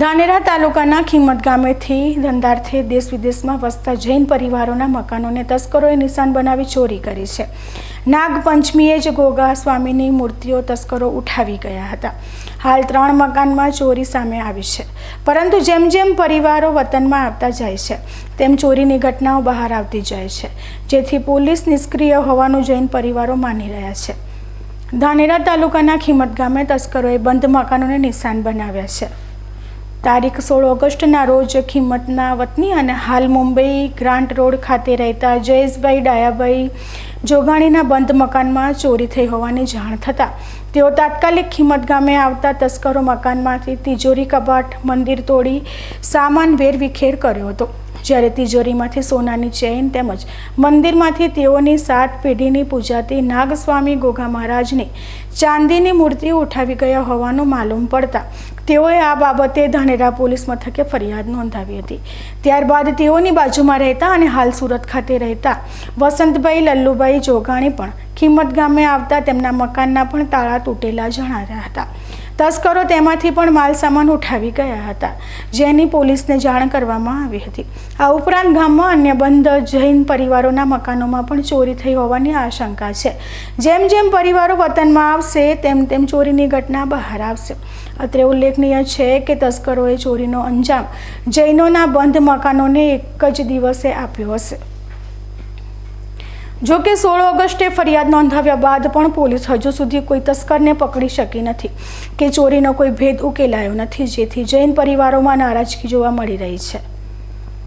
ધાનેરા તાલુકાના ખીમત ગામેથી ધંધાર્થે દેશ વિદેશમાં વસતા જૈન પરિવારોના મકાનોને તસ્કરોએ નિશાન બનાવી ચોરી કરી છે. નાગપંચમીએ જ ગોગા સ્વામીની મૂર્તિઓ તસ્કરો ઉઠાવી ગયા હતા. હાલ ત્રણ મકાનમાં ચોરી સામે આવી છે. પરંતુ જેમ જેમ પરિવારો વતનમાં આવતા જાય છે, તેમ ચોરીની ઘટનાઓ બહાર આવતી જાય છે, જેથી પોલીસ નિષ્ક્રિય હોવાનું જૈન પરિવારો માની રહ્યા છે. ધાનેરા તાલુકાના ખીમત ગામે તસ્કરોએ બંધ મકાનોને નિશાન બનાવ્યા છે. તારીખ સોળ ઓગસ્ટના રોજ ખીમતના વતની અને હાલ મુંબઈ ગ્રાન્ટ રોડ ખાતે રહેતા જયેશભાઈ ડાયાભાઈ જોગાણીના બંધ મકાનમાં ચોરી થઈ હોવાની જાણ થતાં તેઓ તાત્કાલિક ખીમત ગામે આવતા તસ્કરો મકાનમાંથી તિજોરી કબાટ, મંદિર તોડી, સામાન વેરવિખેર કર્યો હતો. જ્યારે તિજોરીમાંથી સોનાની ચેઇન તેમજ મંદિરમાંથી તેઓની સાત પેઢીની પૂજાતી નાગસ્વામી ગોગા મહારાજની ચાંદીની મૂર્તિ ઉઠાવી ગયા હોવાનું માલુમ પડતા તેઓએ આ બાબતે ધાનેરા પોલીસ મથકે ફરિયાદ નોંધાવી હતી. ત્યારબાદ તેઓની બાજુમાં રહેતા અને હાલ સુરત ખાતે રહેતા વસંતભાઈ લલ્લુભાઈ જોગાણી પણ કિંમત ગામે આવતા તેમના મકાનના પણ તાળા તૂટેલા જણાવ્યા હતા. તસ્કરો તેમાંથી પણ માલસામાન ઉઠાવી ગયા હતા, જેની પોલીસને જાણ કરવામાં આવી હતી. આ ઉપરાંત ગામમાં અન્ય બંધ જૈન પરિવારોના મકાનોમાં પણ ચોરી થઈ હોવાની આશંકા છે. જેમ જેમ પરિવારો વતનમાં આવશે, તેમ તેમ ચોરીની ઘટના બહાર આવશે. અત્રે ઉલ્લેખનીય છે કે તસ્કરોએ ચોરીનો અંજામ જૈનોના બંધ મકાનોને એક જ દિવસે આપ્યો હશે. જો કે સોળ ઓગસ્ટે ફરિયાદ નોંધાવ્યા બાદ પણ પોલીસ હજુ સુધી કોઈ તસ્કરને પકડી શકી નથી કે ચોરીનો કોઈ ભેદ ઉકેલાયો નથી, જેથી જૈન પરિવારોમાં નારાજગી જોવા મળી રહી છે.